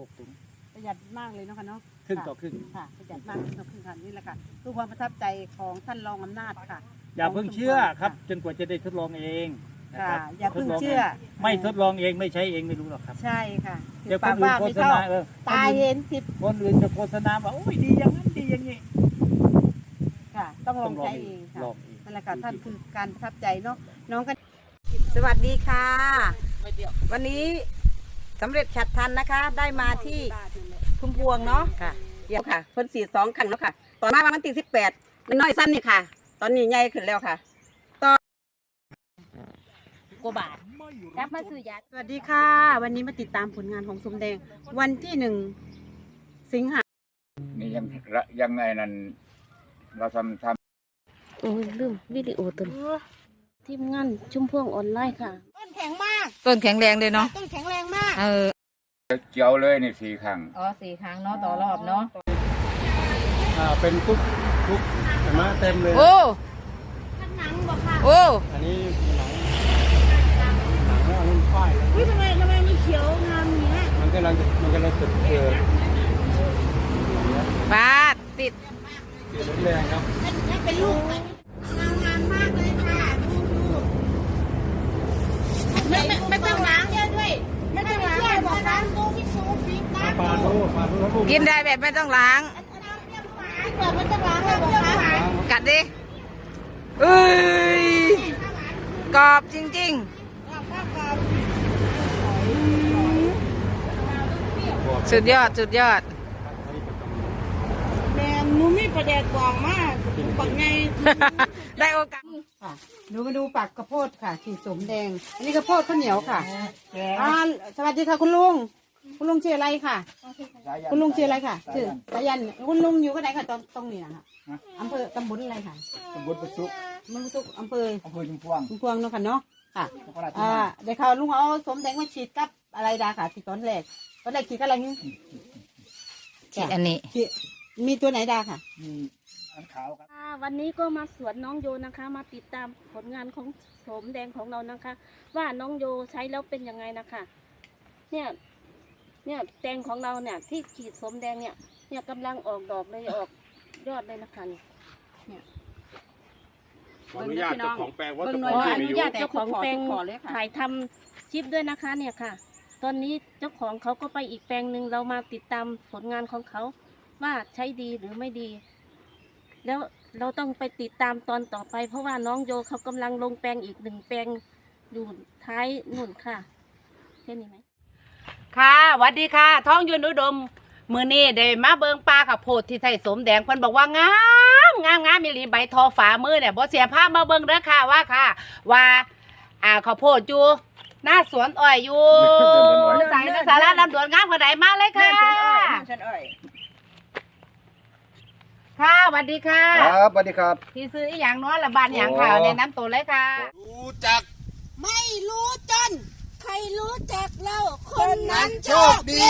หกถุงประหยัดมากเลยเนาะค่ะเนาะครึ่งต่อครึ่งค่ะประหยัดมากครึ่งต่อครึ่งค่ะนี่แหละค่ะคือความประทับใจของท่านรองอำนาจค่ะ อย่าเพิ่งเชื่อครับ จนกว่าจะได้ทดลองเองนะค่ะครับอย่าเพิ่งทดลเชื่องงไม่ทดลองเองไม่ใช้เองไม่รู้หรอกครับใช่ค่ะเดี๋ยวคปานกอื่นว่าโฆไม่ษเท่าณาเออตาเห็นทิพย์คนอื่นจะโฆษณาว่าโอ้ยดีอย่างนั้นดีอย่างนี้ค่ะ ต้องลองลองใช้เอเองงค่ะลองเอง นั่นแหละค่ะท่านคือการประทับใจเนาะน้องกัน สวัสดีค่ะ วันนี้ สำเร็จฉัดทันนะคะ ได้มาที่พุ่มพวงเนาะค่ะเดี๋ยวค่ะเพิ่นสีสองคันแล้วค่ะ ตอนมาวันที่สิบแปดน้อยสั้นนี่ค่ะ ตอนนี้ใหญ่ขึ้นแล้วค่ะกว่าบาทกลับมาซื้อยาสวัสดีค่ะ วันนี้มาติดตามผลงานของสมแดง วันที่หนึ่งสิงหานี่ยังระยังไงนั่นเราทำทโอ้ยลืมวิดีโอตัวนี้ทีมงานชุมพวงออนไลน์ค่ะ ต้นแข็งมาก ต้นแข็งแรงเลยเนาะต้นแข็งแรงมาก เออำเจียวเลยนี่สี่ครั้งอ๋อสี่ครั้งเนาะต่อรอบเนาะ อ่าเป็นทุกทุกเห็นไหมเต็มเลยโอ้โอ้อันนี้หนังหนังอันนี้ป้ายเลยอุ้ยทำไมทำไมมันเขียวงามอย่างเงี้ยมันกำลังจะมันกำลังจะเกิดบาดติด เกิดแรงครับเป็นลูกงามงามมากเลยค่ะดูดูไม่ไม่ไม่ต้องล้างเยอะด้วยไม่ต้องล้างเลยบอกล้างดูพี่ซูฟิกนะ ปลาโลปลาโลลู กกินได้แบบไม่ต้องล้างเกิดไม่ต้องล้างเลยบอกคะกัดดิเอ้ยกรอบจริง ๆ สุดยอด สุดยอดแม่หนูมีประเด็กกวางมากปักไงได้โอกาสค่ะหนูมาดูปักกระโพดค่ะขีดสมแดง อันนี้กระโพดข้าวเหนียวค่ะอ่าสวัสดีค่ะคุณลุง คุณลุงชื่ออะไรค่ะ คุณลุงชื่ออะไรค่ะชื่อสายันคุณลุงอยู่ที่ไหนค่ะตรงตรงนี้นะคะอำเภอตำบลอะไรค่ะตำบลประสุกเมืองสุกอำเภออำเภอชุมพวงชุมพวงเนาะค่ะเนาะค่ะนครราชสีอ่ามาเดี๋ยวเขาลุงเอาสมแดงมาฉีดกับอะไรดาค่ะฉีดตอนแรกตอนแรกฉีดกับอะไรนี่ฉีดอันนี้ฉีดมีตัวไหนดาค่ะมีอันขาวครับค่ะวันนี้ก็มาสวนน้องโยนะคะ มาติดตามผลงานของโสมแดงของเรานะคะ ว่าน้องโยใช้แล้วเป็นยังไงนะคะ เนี่ย เนี่ยแตงของเราเนี่ยที่ขีดโสมแดงเนี่ย เนี่ยกำลังออกดอกเลยออกยอดเลยนะคะเนี่ยขออนุญาตเจ้าของแปลงว่าเบิ่เจ้างขหน่ออยงขอที่อมีนุอยู่ญาตเจ้าของแปลงขอเลยค่ะถ่ายทำคลิปด้วยนะคะเนี่ยค่ะ ตอนนี้เจ้าของเขาก็ไปอีกแปลงหนึ่งเรามาติดตามผลงานของเขาว่าใช้ดีหรือไม่ดี แล้วเราต้องไปติดตามตอนต่อไป เพราะว่าน้องโยเขากำลังลงแปลงอีกหนึ่งแปลงอยู่ท้ายนู่นค่ะแค่นี้ไหม ค่ะหวัสดีค่ะ ท้องยืนอุดม มือนี้ได้มาเบิงปลากับโพดที่ใส่สมแดงเพิ่นบอกว่างามงามงามมีหลีใบทอฝามือเนี่ยบ่เสียภาพมาเบิงเด้อค่ะว่าค่ะ ว่า อ่าข้าวโพดอยู่หน้าสวนอ้อยอยู่สายสาระลำดวนงามกว่าใดมาเลยค่ะค่ะสวัสดีค่ะครับสวัสดีครับที่ซื้ออีหยังเน้อยละบานหยังค่ะโอ้ในน้ำตัวเลยค่ะ รู้จัก ไม่รู้จน ใครรู้จักเรา คนนั้นโชคดีเย้